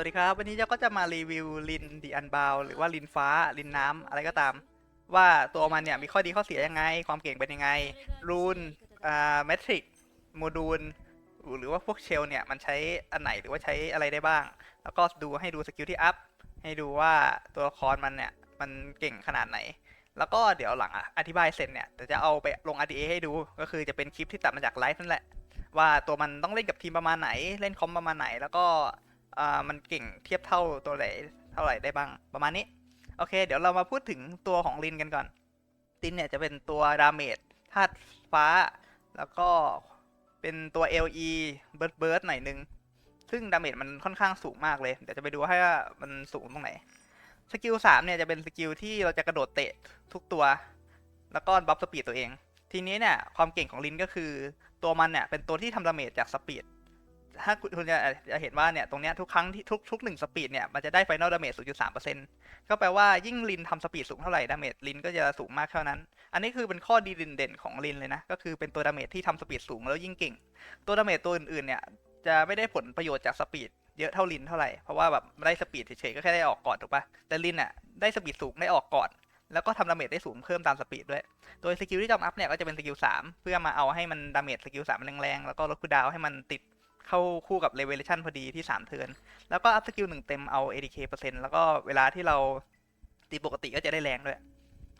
วัสดีครับ วันนี้เจ้าก็จะมารีวิวลินดีอันบาวหรือว่าลินฟ้าลินน้ำอะไรก็ตาม ว่าตัวมันเนี่ยมีข้อดีข้อเสียยังไง ความเก่งเป็นยังไง รูนอ่าเมทริกโมดูลหรือว่าพวกเชลเนี่ยมันใช้อันไหนหรือว่าใช้อะไรได้บ้าง แล้วก็ดูให้ดูสกิลที่อัพให้ดูว่าตัวละครมันเนี่ยมันเก่งขนาดไหน แล้วก็เดี๋ยวหลังอธิบายเสร็จเนี่ยเดี๋ยวจะเอาไปลง RDA ให้ดูก็คือจะเป็นคลิปที่ตัดมาจากไลฟ์นั่นแหละว่าตัวมันต้องเล่นกับทีมประมาณไหนเล่นคอมประมาณไหนแล้วก็ อ่ามันเก่งเทียบเท่าตัวไหนเท่าไหร่ได้บ้างประมาณนี้ โอเค เดี๋ยวเรามาพูดถึงตัวของลินกันก่อนลินเนี่ยจะเป็นตัวดาเมจธาตุฟ้า แล้วก็เป็นตัว LE เบิร์ดเบิร์ดหน่อยนึง ซึ่งดาเมจมันค่อนข้างสูงมากเลย เดี๋ยวจะไปดูให้ว่ามันสูงตรงไหน สกิลสามเนี่ยจะเป็นสกิลที่เราจะกระโดดเตะทุกตัว แล้วก็บัฟสปีดตัวเอง ทีนี้เนี่ยความเก่งของลินก็คือตัวมันเนี่ยเป็นตัวที่ทำดาเมจจากสปีด ถ้าคุณจะจะเห็นว่าเนี่ยตรงเนี้ยทุกครั้งที่ทุกทุกหนึ่งสปีดเนี่ยมันจะได้ไฟนอลดาเมจ0.3%ก็แปลว่ายิ่งลินทำสปีดสูงเท่าไหร่ดาเมจลินก็จะสูงมากเท่านั้น อันนี้คือเป็นข้อดีเด่นของลินเลยนะ ก็คือเป็นตัวดาเมจที่ทำสปีดสูงแล้วยิ่งเก่ง ตัวดาเมจตัวอื่นๆเนี่ยจะไม่ได้ผลประโยชน์จากสปีดเยอะเท่าลินเท่าไหร่ เพราะว่าแบบได้สปีดเฉยๆก็แค่ได้ออกก่อนถูกปะแต่ลินอะได้สปีดสูงได้ออกก่อน แล้วก็ทำดาเมจได้สูงเพิ่มตามสปีดด้วย โดยสกิลที่จอมอัพเนี่ยก็จะเป็นสกิล3เพื่อมาเอาให้มันดาเมจสกิล3แรงๆแล้วก็ลดคูดาวให้มันติด เข้าคู่กับเลเวลชันพอดีที่ 3 เทิร์น แล้วก็อัพสกิลหนึ่งเต็มเอา ADK เปอร์เซ็นต์แล้วก็เวลาที่เราตีปกติก็จะได้แรงด้วย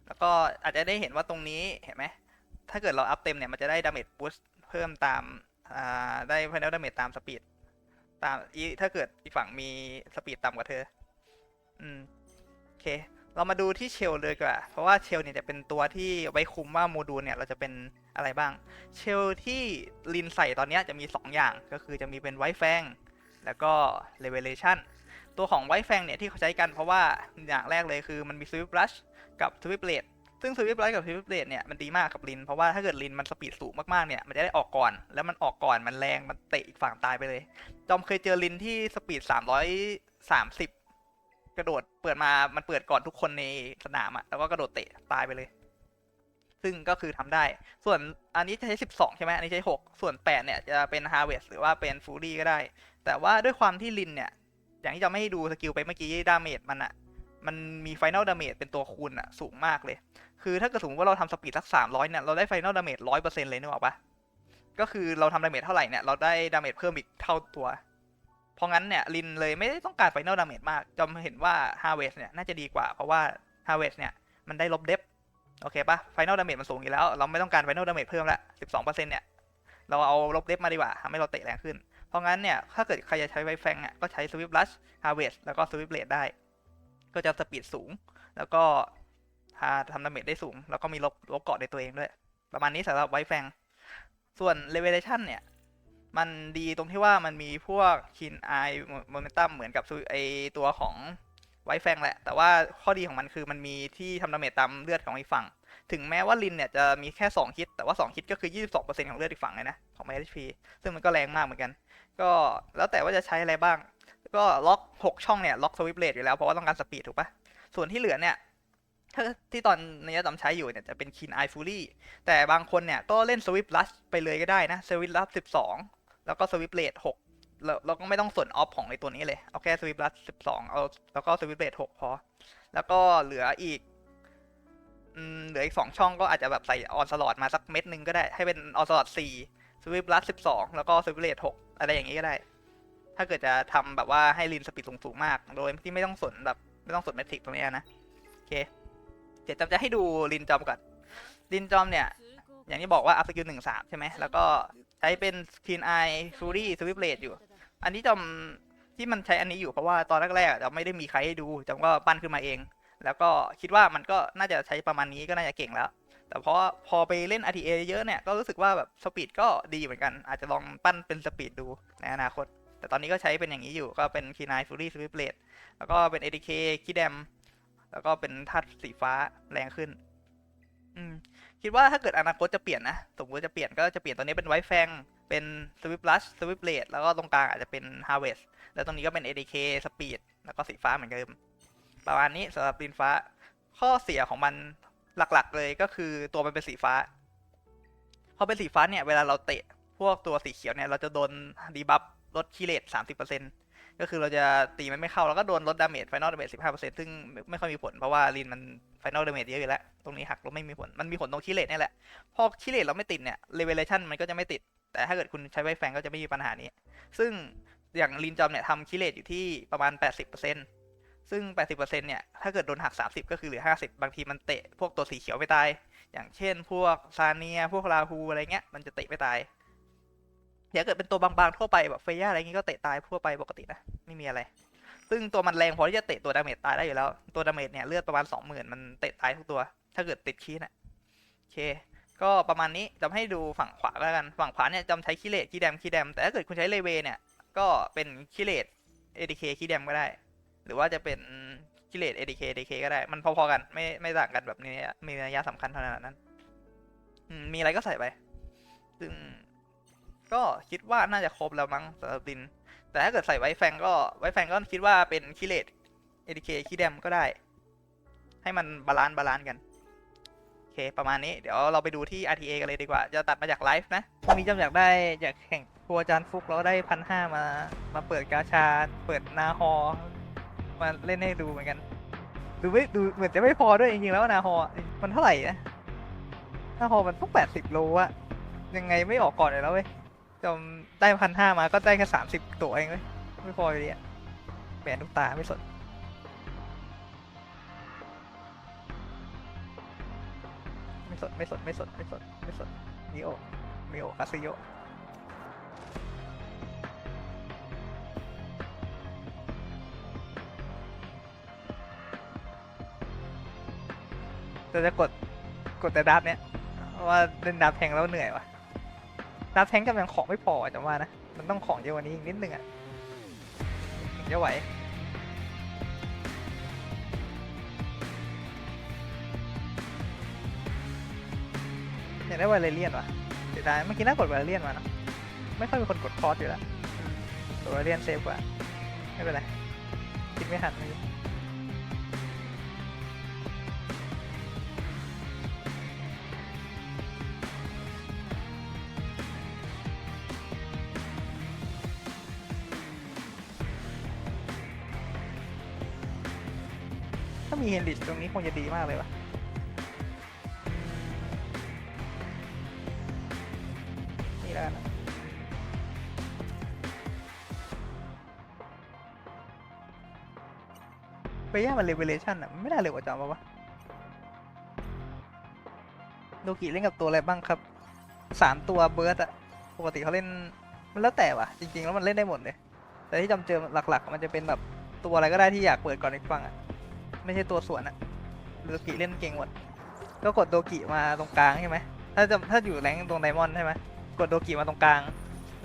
แล้วก็อาจจะได้เห็นว่าตรงนี้เห็นไหม ถ้าเกิดเราอัพเต็มเนี่ย มันจะได้ดาเมจบูสต์เพิ่มตามอ่าได้พน a l ดาเมจตามสปีดตามอีถ้าเกิดอีกฝั่งมีสปีดต่ำกว่าเธอ อืม โอเค เรามาดูที่เชลเลยดีกว่า เพราะว่าเชลเนี่ยจะเป็นตัวที่ไว้คุมว่าโมดูลเนี่ยเราจะเป็นอะไรบ้าง เชลที่ลินใส่ตอนนี้จะมี 2 อย่าง ก็คือจะมีเป็นไวแฟงแล้วก็เลเวลเลชันตัวของไวแฟงเนี่ยที่เขาใช้กันเพราะว่าอย่างแรกเลยคือมันมีสวิป r ัชกับสวิปเลดซึ่งสวิป r ัชกับสวิปเลดเนี่ยมันดีมากกับลิน เพราะว่าถ้าเกิดลินมันสปีดสูงมากๆเนี่ยมันจะได้ออกก่อน แล้วมันออกก่อนมันแรงมันเตะอีกฝั่งตายไปเลย จอมเคยเจอลินที่สปีด330 กระโดดเปิดมามันเปิดก่อนทุกคนในสนามอะแล้วก็กระโดดเตะตายไปเลย ซึ่งก็คือทำได้ ส่วนอันนี้จะใช้ 12 ใช่ไหมอันนี้ใช้ 6 ส่วน 8 เนี่ยจะเป็น Harvest หรือว่าเป็น Fury ก็ได้ แต่ว่าด้วยความที่ลินเนี่ย อย่างที่จะไม่ให้ดูสกิลไปเมื่อกี้ดาเมจมันอะมันมี Final Damage เป็นตัวคูณอะสูงมากเลย คือถ้าเกิดสมมติว่าเราทำสปีดสัก 300 เนี่ย เราได้ Final Damage 100%เลยนึกออกปะก็คือเราทำดาเมจเท่าไหร่เนี่ย เราได้ดาเมจเพิ่มอีกเท่าตัว เพราะงั้นเนี่ยลินเลยไม่ได้ต้องการ Final Damage มากจอมเห็นว่า Harvest เนี่ยน่าจะดีกว่าเพราะว่า Harvest เนี่ยมันได้ลบเดฟโอเคปะ Final Damage มันสูงอยู่แล้ว เราไม่ต้องการ Final Damage เพิ่มละ12%เนี่ยเราเอาลบเดฟมาดีกว่าทำให้เราเตะแรงขึ้น เพราะงั้นเนี่ยถ้าเกิดใครจะใช้ไวแฟงอะก็ใช้ Swift Rush Harvest แล้วก็ Swift Blade ได้ ก็จะสปีดสูง แล้วก็ทำดาเมจได้สูง แล้วก็มีลบลบเกาะในตัวเองด้วย ประมาณนี้สำหรับไวแฟงส่วน Revelation เนี่ย มันดีตรงที่ว่ามันมีพวกคินไอโมเมนตัมเหมือนกับไอตัวของไวแฟงแหละ แต่ว่าข้อดีของมันคือมันมีที่ทำดาเมจตามเลือดของอีกฝั่ง ถึงแม้ว่าลินเนี่ยจะมีแค่2ฮิตแต่ว่า2ฮิตก็คือ 22%ของเลือดอีกฝั่งเลยนะ ของ HP ซึ่งมันก็แรงมากเหมือนกัน ก็แล้วแต่ว่าจะใช้อะไรบ้าง ก็ล็อก 6 ช่องเนี่ยล็อกสวิปเลดอยู่แล้ว เพราะว่าต้องการสปีดถูกปะส่วนที่เหลือเนี่ยถ้าที่ตอนนี้จำใช้อยู่เนี่ยจะเป็นคินไอฟูลี่แต่บางคนเนี่ยก็เล่นสวิปลัชไปเลยก็ได้นะสวิปลัช12 แล้วก็สวิปเลด6เราเราก็ไม่ต้องส่วนออฟของในตัวนี้เลย เอาแค่สวิปลัช12เอาแล้วก็สวิปเลด6พอ แล้วก็เหลืออีกเหลืออีกสองช่องก็อาจจะแบบใส่ออนสลอดมาสักเม็ดนึงก็ได้ ให้เป็นออนสลอดสี่สวิปลัสสิบสองแล้วก็สวิปเลทหกอะไรอย่างนี้ก็ได้ ถ้าเกิดจะทำแบบว่าให้ลินสปีดสูงๆมาก โดยที่ไม่ต้องสนแบบไม่ต้องสนเมทริกตรงนี้นะ โอเค เดี๋ยวจำจะให้ดูลินจอมก่อนลินจอมเนี่ย อย่างที่บอกว่าอัพสกิลหนึ่งสามใช่ไหมแล้วก็ ใช้เป็นคีนไอฟูรี่สวิปเลทอยู่ อันนี้จอมที่มันใช้อันนี้อยู่เพราะว่าตอนแรกๆจอมไม่ได้มีใครให้ดูจอมก็ปั้นขึ้นมาเอง แล้วก็คิดว่ามันก็น่าจะใช้ประมาณนี้ก็น่าจะเก่งแล้ว แต่เพราะพอไปเล่น RTA เยอะเนี่ยก็รู้สึกว่าแบบสปีดก็ดีเหมือนกัน อาจจะลองปั้นเป็นสปีดดูในอนาคต แต่ตอนนี้ก็ใช้เป็นอย่างนี้อยู่ก็เป็นคีนายฟูรี่สวิปเลดแล้วก็เป็น ADK คีแดมแล้วก็เป็นธาตุสีฟ้าแรงขึ้น อืม คิดว่าถ้าเกิดอนาคตจะเปลี่ยนนะ สมมติจะเปลี่ยนก็จะเปลี่ยนตัวนี้เป็นไวแฟง เป็นสวิปลัชสวิปเลดแล้วก็ตรงกลางอาจจะเป็นฮาร์เวสแล้วตรงนี้ก็เป็น ADK สปีดแล้วก็สีฟ้าเหมือนเดิม ประมาณนี้สำหรับลินฟ้า ข้อเสียของมันหลักๆเลยก็คือตัวมันเป็นสีฟ้า พอเป็นสีฟ้าเนี่ยเวลาเราเตะพวกตัวสีเขียวเนี่ยเราจะโดนดีบัฟลดคีเลตสามสิบเปอร์เซ็น ก็คือเราจะตีมันไม่เข้าแล้วก็โดนลดดาเมจไฟนอลดาเมจสิบห้าเปอร์เซ็นต์ซึ่งไม่ค่อยมีผลเพราะว่าลินมันไฟนอลดาเมจเยอะอยู่แล้ว ตรงนี้หักลบไม่มีผล มันมีผลตรงคิเลตนี่แหละ พอคิเลตเราไม่ติดเนี่ยเลเวลชันมันก็จะไม่ติด แต่ถ้าเกิดคุณใช้ไวแฟงก็จะไม่มีปัญหานี้ ซึ่งอย่างลินจอมเนี่ยทำคิเลตอยู่ที่ประมาณ 80%ซึ่ง 80%เนี่ยถ้าเกิดโดนหัก 30 ก็คือเหลือ 50 บางทีมันเตะพวกตัวสีเขียวไปตาย อย่างเช่น พวกซาเนียพวกลาฮูอะไรเงี้ยมันจะเตะไปตาย ถ้าเกิดเป็นตัวบางๆทั่วไปแบบเฟย่าอะไรเงี้ก็เตะตายทั่วไปปกตินะไม่มีอะไร ซึ่งตัวมันแรงพอที่จะเตะตัวดาเมจตายได้อยู่แล้ว ตัวดาเมจเนี่ยเลือดประมาณ20,000มันเตะตายทุกตัว ถ้าเกิดติดคีน่ะโอเค ก็ประมาณนี้จำให้ดูฝั่งขวาแล้วกันฝั่งขวาเนี่ยจำใช้คิเลตคีแดมคีแดมแต่ถ้าเกิดคุณใช้เลเวเนี่ยก็เป็นคิเลต ADK คีแดมก็ได้ หรือว่าจะเป็นคิเลต ADK ADK ก็ได้มันพอๆกันไม่ไม่ต่างกันแบบนี้มีนัยยะสำคัญเท่านั้นมีอะไรก็ใส่ไป ซึ่ง ก็คิดว่าน่าจะครบแล้วมั้งสำหรับดิน แต่ถ้าเกิดใส่ไว้แฟงก็ไว้แฟงก็คิดว่าเป็นคิเลต ADK คีแดมก็ได้ ให้มันบาลานซ์บาลานซ์กันโอเคประมาณนี้เดี๋ยวเราไปดูที่ RTA กันเลยดีกว่า จะตัดมาจากไลฟ์นะพรุ่งนี้จำอยากได้อยากแข่งครัวจานฟุกแล้วได้พันห้ามามาเปิดกาชา เปิดนาฮอมาเล่นให้ดูเหมือนกัน ดูไม่ดูเหมือนจะไม่พอด้วยจริงๆแล้วนาฮอมันเท่าไหร่นะนาฮอมันต้องแปดสิบโลอะยังไงไม่ออกก่อนเลยแล้วเว้ย จำได้พันห้ามาก็ได้แค่สามสิบตัวเองเว้ยไม่พออยู่ดีอะแหวนลูกตาไม่สนไม่สนไม่สนไม่สนไม่สนไม่สนมิโอมิโอคาซิโยแต่จะกดกดแต่ดับเนี้ยเพราะว่าเล่นดับแทงแล้วเหนื่อยว่ะ ดับแทงกำลังของไม่พออะจะว่านะ มันต้องของเยอะกว่านี้อีกนิดนึงอะถึงจะไหวอยากได้ไวเลเลียนว่ะเสียดายเมื่อกี้น่ากดไวเลเลียนมาเนะไม่ค่อยมีคนกดคอร์สอยู่แล้วกดไวเลเลียนเซฟกว่า ไม่เป็นไร คิดไม่ทันเมื่ มีเฮนริชตรงนี้คงจะดีมากเลยวะนี่แล้วนะไปย่ามันเลเวเลชันอะไม่ได้เร็วกว่าจอมปะวะโดกิเล่นกับตัวอะไรบ้างครับสามตัวเบิร์ดอะปกติเขาเล่นมันแล้วแต่ว่ะ จริงๆ แล้วมันเล่นได้หมดเลย แต่ที่จำเจอหลักๆ มันจะเป็นแบบตัวอะไรก็ได้ที่อยากเปิดก่อนอีกฝั่งอะ ไม่ใช่ตัวสวนอะโดกิเล่นเก่งหมด ก็กดโดกิมาตรงกลางใช่ไหมถ้าจะถ้าอยู่แรงตรงไดมอนด์ใช่ไหมกดโดกิมาตรงกลาง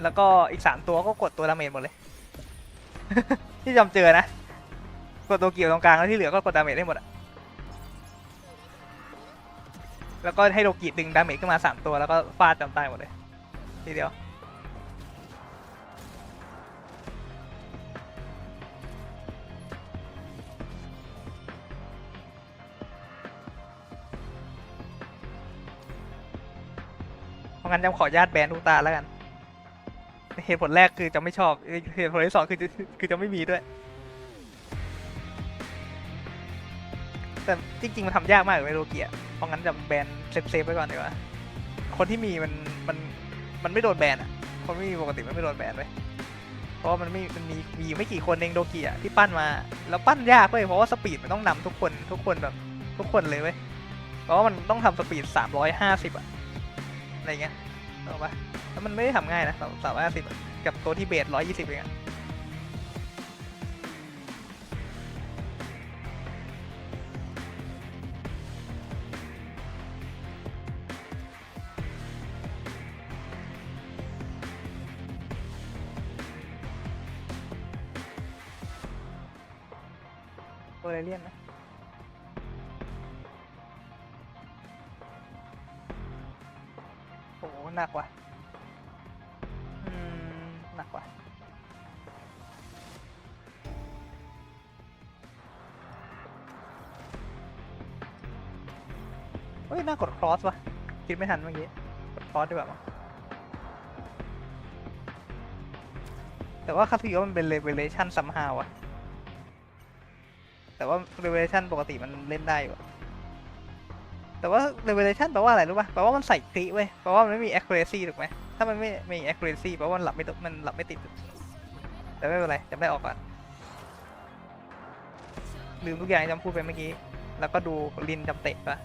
แล้วก็อีกสามตัวก็กดตัวดาเมจหมดเลย ที่จำเจอนะ กดโดกิตรงกลางแล้วที่เหลือก็กดดาเมจได้หมดอะแล้วก็ให้โดกิดึงดาเมจขึ้นมาสามตัวแล้วก็ฟาดจำตายหมดเลยทีเดียว งั้นจำขออนุญาตแบนทุกตาแล้วกัน เหตุผลแรกคือจะไม่ชอบ เหตุผลที่สองคือจะคือจะไม่มีด้วย แต่จริง ๆ มันทำยากมากเลยโลเกียเพราะงั้นจะแบนเซฟเซฟไว้ก่อนดีกว่า คนที่มีมันมันมันไม่โดนแบนอะ คนไม่มีปกติมันไม่โดนแบนเลยเพราะมันไม่มันมีมีไม่กี่คนเองโดเกียที่ปั้นมา แล้วปั้นยากเว้ยเพราะว่าสปีดมันต้องนำทุกคนทุกคนแบบทุกคนเลยเว้ยเพราะว่ามันต้องทำสปีดสามร้อยห้าสิบอะอะไรเงี้ย ถูกปะแล้วมันไม่ได้ทำง่ายนะสามสามร้อยห้าสิบกับตัวที่เบสร้อยยี่สิบเองอะตัวอะไรเลียนนะ หนักว่ะอืมหนักว่ะเฮ้ยน่ากดครอสว่ะคิดไม่ทันเมื่อกี้กดครอสดีกว่ามั้งแต่ว่าคาสิโอมันเป็น revelation somehow อะแต่ว่า revelation ปกติมันเล่นได้อยู่อะ แต่ว่า revelation แปลว่าอะไรรู้ป่ะแปลว่ามันใส่คลิเว้ยแปลว่ามันไม่มี accuracy ถูกไหมถ้ามันไม่ไม่มี accuracy แปลว่ามันหลับไม่ตมันหลับไม่ติด แต่ไม่เป็นไรจำได้ออกก่อนลืมทุกอย่างที่จำพูดไปเมื่อกี้ แล้วก็ดูลินจำเตะป่ะ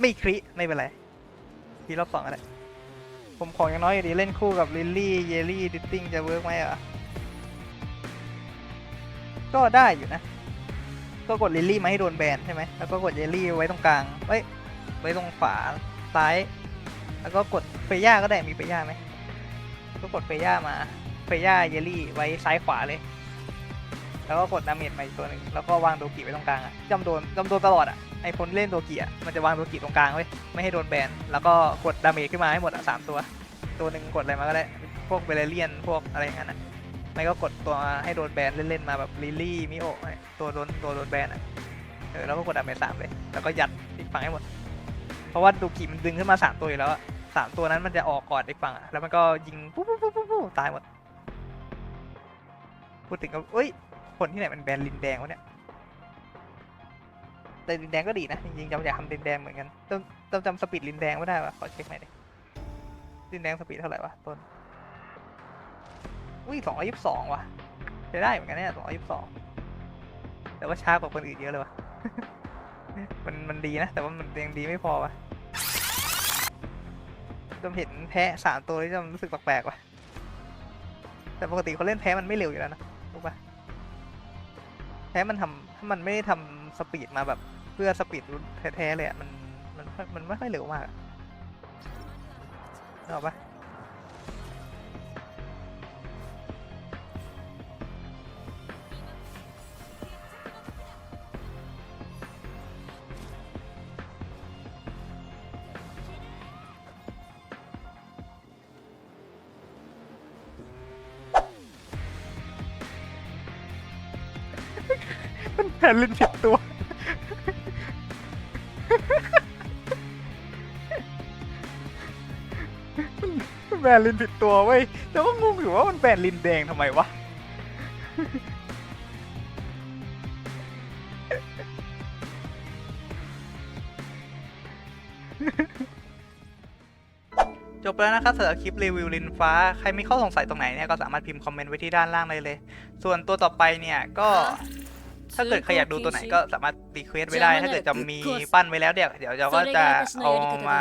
ไม่คริไม่เป็นไรทีรอบสองอะไร ผมของยังน้อยอยู่ดีเล่นคู่กับลิลลี่เยลลี่ดิตติ้งจะเวิร์กไหมอะ ก็ได้อยู่นะ ก็กดลิลลี่มาให้โดนแบนใช่ไหมแล้วก็กดเยลลี่ไว้ตรงกลางเอ้ยไว้ตรงฝาซ้าย แล้วก็กดเฟย่าก็ได้มีเฟย่าไหมก็กดเฟย่ามาเฟย่าเยลลี่ไว้ซ้ายขวาเลย แล้วก็กดดาเมจมาอีกตัวหนึ่งแล้วก็วางโดกิไว้ตรงกลางอะจำโดนจำโดนตลอดอะไอคนเล่นโดกิอะมันจะวางโดกิตรงกลางไว้ยไม่ให้โดนแบนแล้วก็กดดาเมจขึ้นมาให้หมดอะสามตัว ตัวหนึ่งกดอะไรมาก็ได้พวกเบลเลียนพวกอะไรอย่างนั้นอะไม่ก็กดตัวให้โดนแบนเล่นๆมาแบบลิลี่มิโอตัวโดนตัวโดนแบนอะเออแล้วก็กดดาเมจสามเลยแล้วก็ยัดอีกฝั่งให้หมด เพราะว่าดูกิมันดึงขึ้นมาสามตัวอยู่แล้วอะสามตัวนั้นมันจะออกก่อนอีกฝั่งอะแล้วมันก็ยิงปุ๊บปุ๊บปุ๊บปุ๊บตายหมดพูดถึงก็เอ้ย คนที่ไหนมันแบนลินแดงวะเนี่ยแต่ลินแดงก็ดีนะจริงๆจำอยากทำลินแดงเหมือนกันจำจำจำสปีดลินแดงไม่ได้วะขอเช็คหน่อยดิลินแดงสปีดเท่าไหร่วะต้นอุ้ยสองร้อยยี่สิบสองว่ะใช้ได้เหมือนกันเนี่ยสองร้อยยี่สิบสองแต่ว่าช้ากว่าคนอื่นเยอะเลยวะมันมันดีนะ แต่ว่ามันยังดีไม่พอวะจำเห็นแพ้สามตัวที่จำรู้สึกแปลกๆว่ะแต่ปกติเขาเล่นแพ้มันไม่เร็วอยู่แล้วนะรู้ปะ แท้มันทำถ้ามันไม่ได้ทำสปีดมาแบบเพื่อสปีดรุนแท้ๆเลยอะมันมันมันไม่ค่อยเร็วมากอะนึกออกปะ แหวนลินผิดตัวมันแบนลินผิดตัวเว้ย แต่ว่างงอยู่ว่ามันแบนลินแดงทำไมวะ จบแล้วนะครับสำหรับคลิปรีวิวลินฟ้า ใครมีข้อสงสัยตรงไหนเนี่ยก็สามารถพิมพ์คอมเมนต์ไว้ที่ด้านล่างได้เลย ส่วนตัวต่อไปเนี่ยก็ ถ้าเกิดใครอยากดูตัวไหนก็สามารถรีเควสไว้ได้ ถ้าเกิดจะมีปั้นไว้แล้วเดี๋ยวเดี๋ยวเราก็จะเอามา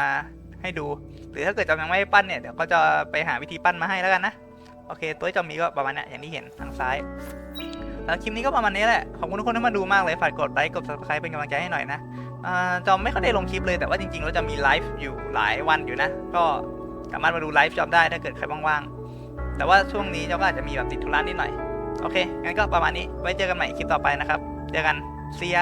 ให้ดู หรือถ้าเกิดจะยังไม่ปั้นเนี่ยเดี๋ยวก็จะไปหาวิธีปั้นมาให้แล้วกันนะ โอเค ตัวที่จะมีก็ประมาณเนี้ยอย่างที่เห็นทางซ้ายแล้วคลิปนี้ก็ประมาณนี้แหละ ขอบคุณทุกคนที่มาดูมากเลย ฝากกดไลค์ กด subscribe เป็นกำลังใจให้หน่อยนะอ่าจอมไม่ค่อยได้ลงคลิปเลยแต่ว่าจริงๆเราจะมีไลฟ์อยู่หลายวันอยู่นะ ก็สามารถมาดูไลฟ์จอมได้ถ้าเกิดใครว่างๆ แต่ว่าช่วงนี้จอมก็อาจจะมีแบบติดธุระนิดหน่อย โอเค งั้นก็ประมาณนี้ ไว้เจอกันใหม่คลิปต่อไปนะครับ เจอกันเซีย